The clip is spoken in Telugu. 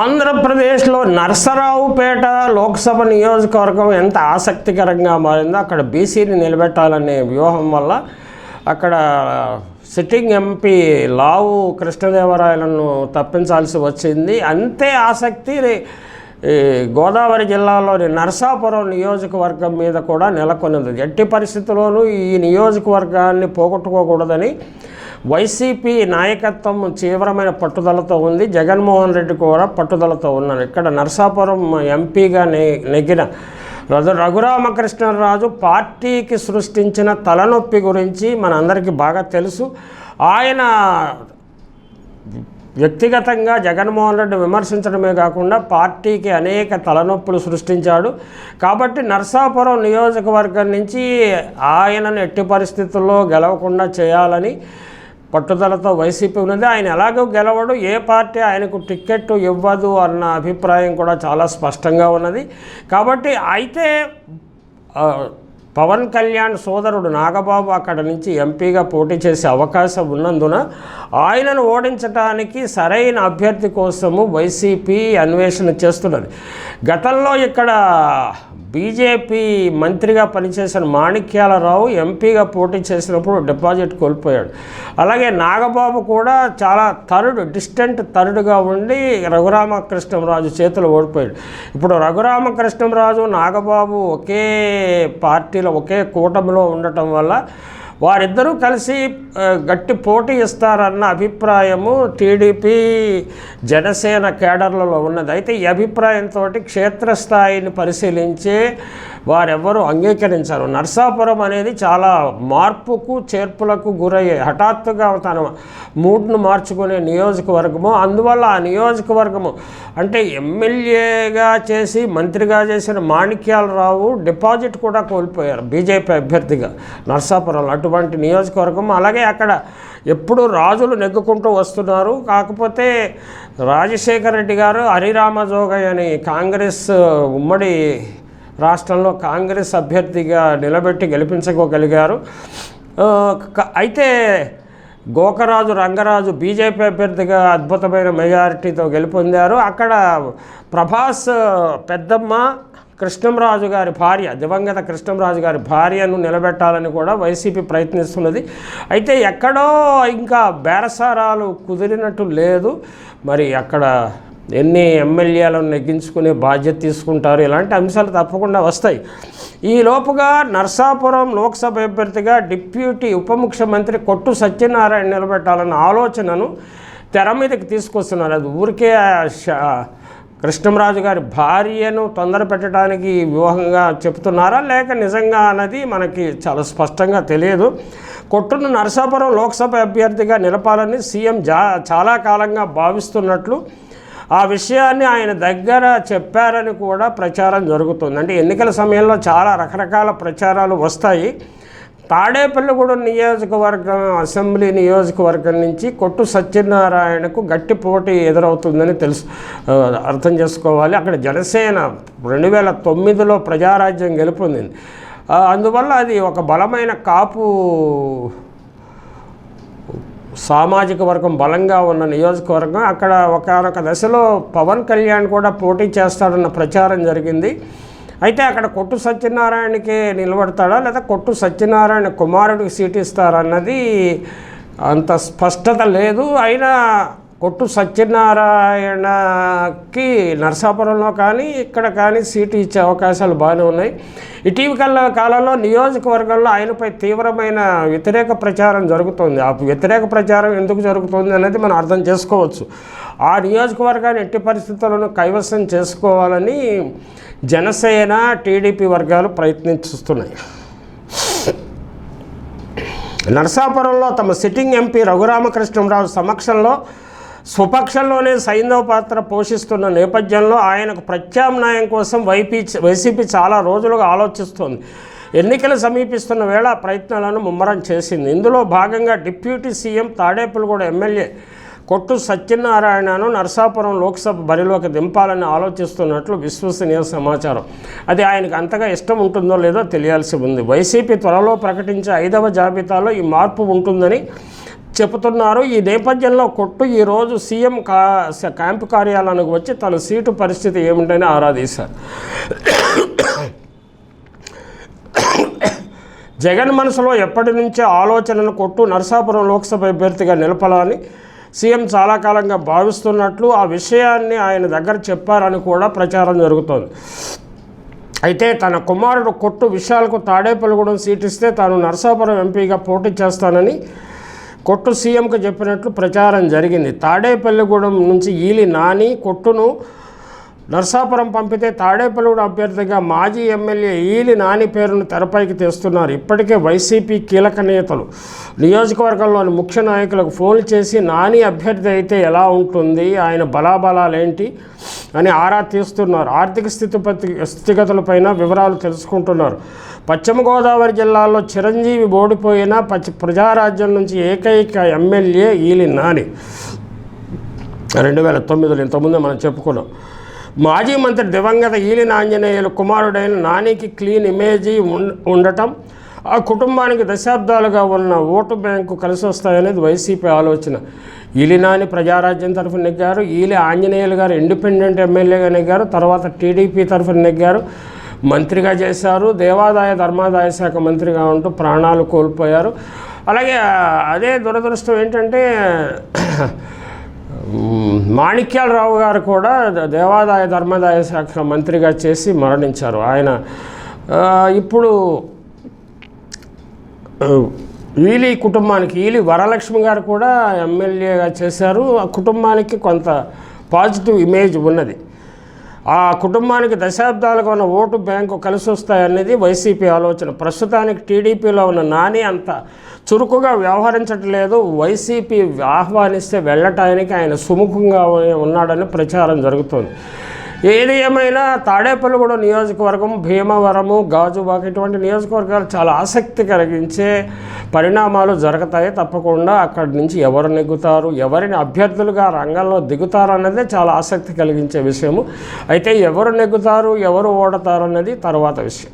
ఆంధ్రప్రదేశ్లో నరసరావుపేట లోక్సభ నియోజకవర్గం ఎంత ఆసక్తికరంగా మారిందో అక్కడ బీసీని నిలబెట్టాలనే వ్యూహం వల్ల అక్కడ సిట్టింగ్ ఎంపీ లావు కృష్ణదేవరాయలను తప్పించాల్సి వచ్చింది. అంతే ఆసక్తి ఈ గోదావరి జిల్లాలోని నర్సాపురం నియోజకవర్గం మీద కూడా నెలకొన్నది ఎట్టి పరిస్థితుల్లోనూ ఈ నియోజకవర్గాన్ని పోగొట్టుకోకూడదని వైసీపీ నాయకత్వం తీవ్రమైన పట్టుదలతో ఉంది. జగన్మోహన్ రెడ్డి కూడా పట్టుదలతో ఉన్నారు. ఇక్కడ నరసాపురం ఎంపీగా నె నెగ్గిన రఘు రఘురామకృష్ణరాజు పార్టీకి సృష్టించిన తలనొప్పి గురించి మనందరికీ బాగా తెలుసు. ఆయన వ్యక్తిగతంగా జగన్మోహన్ రెడ్డి విమర్శించడమే కాకుండా పార్టీకి అనేక తలనొప్పులు సృష్టించాడు. కాబట్టి నర్సాపురం నియోజకవర్గం నుంచి ఆయనను ఎట్టి పరిస్థితుల్లో గెలవకుండా చేయాలని పట్టుదలతో వైసీపీ ఉన్నది. ఆయన ఎలాగో గెలవడు ఏ పార్టీ ఆయనకు టిక్కెట్ ఇవ్వదు అన్న అభిప్రాయం కూడా చాలా స్పష్టంగా ఉన్నది. కాబట్టి అయితే పవన్ కళ్యాణ్ సోదరుడు నాగబాబు అక్కడ నుంచి ఎంపీగా పోటీ చేసే అవకాశం ఉన్నందున ఆయనను ఓడించడానికి సరైన అభ్యర్థి కోసము వైసీపీ అన్వేషణ చేస్తున్నది. గతంలో ఇక్కడ బీజేపీ మంత్రిగా పనిచేసిన మాణిక్యాలరావు ఎంపీగా పోటీ చేసినప్పుడు డిపాజిట్ కోల్పోయాడు. అలాగే నాగబాబు కూడా చాలా తరుడు డిస్టెంట్ తరుడుగా ఉండి రఘురామకృష్ణంరాజు చేతులు ఓడిపోయాడు. ఇప్పుడు రఘురామకృష్ణంరాజు నాగబాబు ఒకే పార్టీ పార్టీలు ఒకే కూటమిలో ఉండటం వల్ల వారిద్దరూ కలిసి గట్టి పోటీ ఇస్తారన్న అభిప్రాయము టీడీపీ జనసేన కేడర్లలో ఉన్నది. అయితే ఈ అభిప్రాయంతో క్షేత్రస్థాయిని పరిశీలించి వారెవ్వరూ అంగీకరించారు. నర్సాపురం అనేది చాలా మార్పుకు చేర్పులకు గురయ్యే హఠాత్తుగా తన మూడ్ను మార్చుకునే నియోజకవర్గము. అందువల్ల ఆ నియోజకవర్గము అంటే ఎమ్మెల్యేగా చేసి మంత్రిగా చేసిన మాణిక్యాలరావు డిపాజిట్ కూడా కోల్పోయారు బీజేపీ అభ్యర్థిగా నర్సాపురంలో అటువంటి నియోజకవర్గం. అలాగే అక్కడ ఎప్పుడు రాజులు నెగ్గుకుంటూ వస్తున్నారు. కాకపోతే రాజశేఖర రెడ్డి గారు హరిరామజోగయ్య అని కాంగ్రెస్ ఉమ్మడి రాష్ట్రంలో కాంగ్రెస్ అభ్యర్థిగా నిలబెట్టి గెలిపించుకోగలిగారు అయితే గోకరాజు రంగరాజు బీజేపీ అభ్యర్థిగా అద్భుతమైన మెజారిటీతో గెలుపొందారు. అక్కడ ప్రభాస్ పెద్దమ్మ కృష్ణంరాజు గారి భార్య దివంగత కృష్ణంరాజు గారి భార్యను నిలబెట్టాలని కూడా వైసీపీ ప్రయత్నిస్తున్నది. అయితే ఎక్కడో ఇంకా బేరసారాలు కుదిరినట్టు లేదు. మరి అక్కడ ఎన్ని ఎమ్మెల్యేలను నెగ్గించుకునే బాధ్యత తీసుకుంటారు? ఇలాంటి అంశాలు తప్పకుండా వస్తాయి. ఈ లోపుగా నర్సాపురం లోక్సభ అభ్యర్థిగా డిప్యూటీ ఉప ముఖ్యమంత్రి కొట్టు సత్యనారాయణ నిలబెట్టాలన్న ఆలోచనను తెర మీదకి తీసుకొస్తున్నారు. అది ఊరికే ఆ కృష్ణంరాజు గారి భార్యను తొందర పెట్టడానికి వ్యూహంగా చెప్తున్నారా? లేక నిజంగా అన్నది మనకి చాలా స్పష్టంగా తెలియదు. కొట్టును నరసాపురం లోక్సభ అభ్యర్థిగా నిలపాలని సీఎం జా చాలా కాలంగా భావిస్తున్నట్లు ఆ విషయాన్ని ఆయన దగ్గర చెప్పారని కూడా ప్రచారం జరుగుతుంది. అంటే ఎన్నికల సమయంలో చాలా రకరకాల ప్రచారాలు వస్తాయి. తాడేపల్లిగూడెం నియోజకవర్గం అసెంబ్లీ నియోజకవర్గం నుంచి కొట్టు సత్యనారాయణకు గట్టి పోటీ ఎదురవుతుందని తెలుసు అర్థం చేసుకోవాలి. అక్కడ జనసేన రెండు వేల తొమ్మిదిలో ప్రజారాజ్యం గెలుపొందింది. అందువల్ల అది ఒక బలమైన కాపు సామాజిక వర్గం బలంగా ఉన్న నియోజకవర్గం అక్కడ ఒకనొక దశలో పవన్ కళ్యాణ్ కూడా పోటీ చేస్తాడన్న ప్రచారం జరిగింది. అయితే అక్కడ కొట్టు సత్యనారాయణకి నిలబడతాడా లేదా కొట్టు సత్యనారాయణ కుమారుడికి సీట్ ఇస్తారన్నది అంత స్పష్టత లేదు. అయినా కొట్టు సత్యనారాయణకి నరసాపురంలో కానీ ఇక్కడ కానీ సీటు ఇచ్చే అవకాశాలు బాగానే ఉన్నాయి. ఇటీవల కాలంలో నియోజకవర్గంలో ఆయనపై తీవ్రమైన వ్యతిరేక ప్రచారం జరుగుతుంది. ఆ వ్యతిరేక ప్రచారం ఎందుకు జరుగుతుంది అనేది మనం అర్థం చేసుకోవచ్చు. ఆ నియోజకవర్గాన్ని ఎట్టి పరిస్థితులను కైవసం చేసుకోవాలని జనసేన టీడీపీ వర్గాలు ప్రయత్నిస్తున్నాయి. నరసాపురంలో తమ సిట్టింగ్ ఎంపీ రఘురామకృష్ణరావు సమక్షంలో స్వపక్షంలోనే సైంధవ పాత్ర పోషిస్తున్న నేపథ్యంలో ఆయనకు ప్రత్యామ్నాయం కోసం వైపీ వైసీపీ చాలా రోజులుగా ఆలోచిస్తోంది. ఎన్నికలు సమీపిస్తున్న వేళ ప్రయత్నాలను ముమ్మరం చేసింది. ఇందులో భాగంగా డిప్యూటీ సీఎం తాడేపులగూడ ఎమ్మెల్యే కొట్టు సత్యనారాయణను నరసాపురం లోక్సభ బరిలోకి దింపాలని ఆలోచిస్తున్నట్లు విశ్వసనీయ సమాచారం. అది ఆయనకు అంతగా ఇష్టం ఉంటుందో లేదో తెలియాల్సి ఉంది. వైసీపీ త్వరలో ప్రకటించే ఐదవ జాబితాలో ఈ మార్పు ఉంటుందని చెబుతున్నారు. ఈ నేపథ్యంలో కొట్టు ఈరోజు సీఎం కా క్యాంపు కార్యాలయానికి వచ్చి తన సీటు పరిస్థితి ఏమిటని ఆరాధీశారు జగన్ మనసులో ఎప్పటి నుంచే ఆలోచనలు కొట్టు నరసాపురం లోక్సభ అభ్యర్థిగా నిలపాలని సీఎం చాలా కాలంగా భావిస్తున్నట్లు ఆ విషయాన్ని ఆయన దగ్గర చెప్పారని కూడా ప్రచారం జరుగుతోంది. అయితే తన కుమారుడు కొట్టు విశాల్కు తాడేపల్లిగూడెం సీటిస్తే తాను నరసాపురం ఎంపీగా పోటీ చేస్తానని కొట్టు సీఎంకు చెప్పినట్లు ప్రచారం జరిగింది. తాడేపల్లిగూడెం నుంచి ఈలి నాని కొట్టును నర్సాపురం పంపితే తాడేపల్లిగూడ అభ్యర్థిగా మాజీ ఎమ్మెల్యే ఈలి నాని పేరును తెరపైకి తెస్తున్నారు. ఇప్పటికే వైసీపీ కీలక నేతలు. నియోజకవర్గంలోని ముఖ్య నాయకులకు ఫోన్లు చేసి నాని అభ్యర్థి అయితే ఎలా ఉంటుంది? ఆయన బలాబలాలేంటి? అని ఆరా తీస్తున్నారు. ఆర్థిక స్థితిపతి స్థితిగతులపైన వివరాలు తెలుసుకుంటున్నారు. పశ్చిమ గోదావరి జిల్లాలో చిరంజీవి ఓడిపోయిన పచ్చి ప్రజారాజ్యం నుంచి ఏకైక ఎమ్మెల్యే ఈలి నాని. రెండు వేల తొమ్మిదిలో ఇంతకుముందే మనం చెప్పుకున్నాం. మాజీ మంత్రి దివంగత ఈలిన ఆంజనేయులు కుమారుడైన నానికి క్లీన్ ఇమేజీ ఉండటం ఆ కుటుంబానికి దశాబ్దాలుగా ఉన్న ఓటు బ్యాంకు కలిసి వస్తాయనేది వైసీపీ ఆలోచన. ఈలినాని ప్రజారాజ్యం తరఫున నెగ్గారు ఈలి ఆంజనేయులు గారు ఇండిపెండెంట్ ఎమ్మెల్యేగా నెగ్గారు తర్వాత టీడీపీ తరఫున నెగ్గారు. మంత్రిగా చేశారు దేవాదాయ ధర్మాదాయ శాఖ మంత్రిగా ఉంటూ ప్రాణాలు కోల్పోయారు. అలాగే అదే దురదృష్టం ఏంటంటే మాణిక్యాలరావు గారు కూడా దేవాదాయ ధర్మాదాయ శాఖ మంత్రిగా చేసి మరణించారు. ఆయన ఇప్పుడు వీలి కుటుంబానికి ఈలి వరలక్ష్మి గారు కూడా ఎమ్మెల్యేగా చేశారు. ఆ కుటుంబానికి కొంత పాజిటివ్ ఇమేజ్ ఉన్నది. ఆ కుటుంబానికి దశాబ్దాలుగా ఉన్న ఓటు బ్యాంకు కలిసి వస్తాయనేది వైసీపీ ఆలోచన. ప్రస్తుతానికి టీడీపీలో ఉన్న నాని అంత చురుకుగా వ్యవహరించట్లేదు. వైసీపీ ఆహ్వానిస్తే వెళ్ళటానికి ఆయన సుముఖంగా ఉన్నాడని ప్రచారం జరుగుతోంది. ఏది ఏమైనా తాడేపల్లిగూడ నియోజకవర్గం భీమవరము గాజువాక ఇటువంటి నియోజకవర్గాలు చాలా ఆసక్తి కలిగించే పరిణామాలు జరుగుతాయి. తప్పకుండా అక్కడి నుంచి ఎవరు నెగ్గుతారు ఎవరిని అభ్యర్థులుగా రంగంలో దిగుతారు అన్నదే చాలా ఆసక్తి కలిగించే విషయము. అయితే ఎవరు నెగ్గుతారు ఎవరు ఓడతారు అన్నది తర్వాత విషయం.